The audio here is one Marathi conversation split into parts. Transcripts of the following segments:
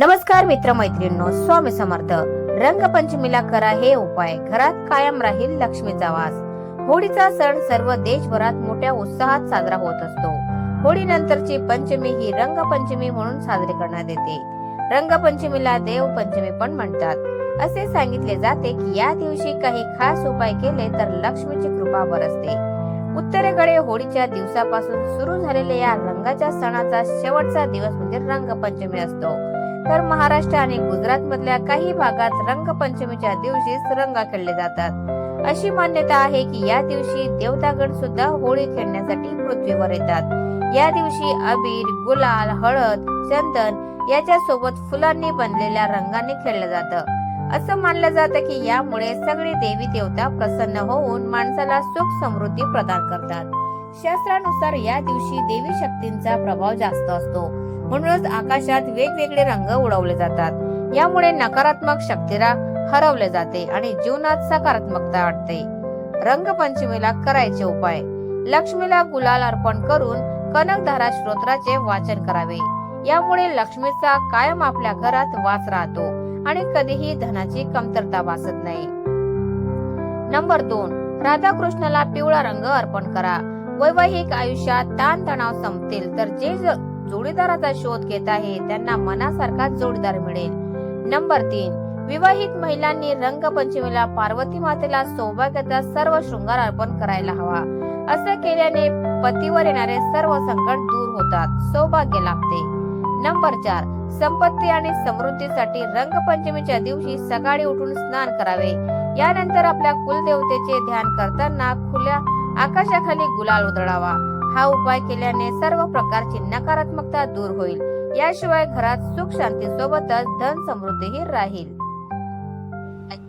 नमस्कार मित्र मैत्रिणींनो स्वामी समर्थ. रंगपंचमीला करा हे उपाय. घरात कायम राहील लक्ष्मीचा वास. होळीचा सण सर्व देशभरात मोठ्या उत्साहात साजरा होत असतो. होळी नंतरची पंचमी ही रंगपंचमी म्हणून साजरी करण्यात येते. रंगपंचमीला देव पंचमी पण म्हणतात. असे सांगितले जाते की या दिवशी काही खास उपाय केले तर लक्ष्मीची कृपा बरसते. उत्तरेकडे होळीच्या दिवसापासून सुरू झालेल्या या रंगाच्या सणाचा शेवटचा दिवस म्हणजे रंगपंचमी असतो. तर महाराष्ट्र आणि गुजरात मधल्या काही भागात रंगपंचमीच्या दिवशीच रंगा खेळले जातात. अशी मान्यता आहे की या दिवशी देवतागण सुद्धा होळी खेळण्यासाठी पृथ्वीवर येतात. या दिवशी अबीर गुलाल हळद चंदन याच्या सोबत फुलांनी बनलेल्या रंगाने खेळलं जातं. असं मानलं जातं की यामुळे सगळे देवी देवता प्रसन्न होऊन माणसाला सुख समृद्धी प्रदान करतात. शास्त्रानुसार या दिवशी देवी शक्तींचा प्रभाव जास्त असतो. म्हणूनच आकाशात वेगवेगळे रंग उडवले जातात. यामुळे नकारात्मक शक्तीला हरवले जाते आणि जीवनात सकारात्मकता वाटते. रंगपंचमीला करायचे उपाय. लक्ष्मीला गुलाल अर्पण करून कनकधारा स्तोत्राचे वाचन करावे. यामुळे लक्ष्मीचा कायम आपल्या घरात वास राहतो आणि कधीही धनाची कमतरता भासत नाही. नंबर दोन. राधाकृष्णाला पिवळा रंग अर्पण करा. वैवाहिक आयुष्यात ताण तणाव संपतील तर जे जोडीदाराचा शोध घेत आहे त्यांना मनासारखा जोडीदार मिळेल. नंबर तीन विवाहित महिलांनी रंगपंचमीला पार्वती मातेला सौभाग्याचा सर्व शृंगार अर्पण करायला हवा. असं केल्याने पतीवर येणारे सर्व संकट दूर होतात सौभाग्य लाभते. नंबर चार संपत्ती आणि समृद्धीसाठी रंगपंचमीच्या दिवशी सकाळी उठून स्नान करावे. यानंतर आपल्या कुलदेवतेचे ध्यान करताना खुल्या आकाशाखाली गुलाल उधळावा. हा उपाय केल्याने सर्व प्रकारची नकारात्मकता दूर होईल. याशिवाय घरात सुख शांती सोबतच धन समृद्धीही राहील.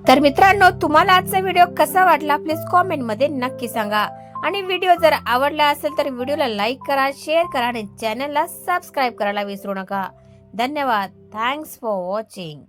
तर मित्रांनो तुम्हाला आजचा व्हिडिओ कसा वाटला प्लीज कॉमेंटमध्ये नक्की सांगा. आणि व्हिडिओ जर आवडला असेल तर व्हिडिओला लाईक करा शेअर करा आणि चॅनलला सबस्क्राईब करायला विसरू नका. धन्यवाद. Thanks for watching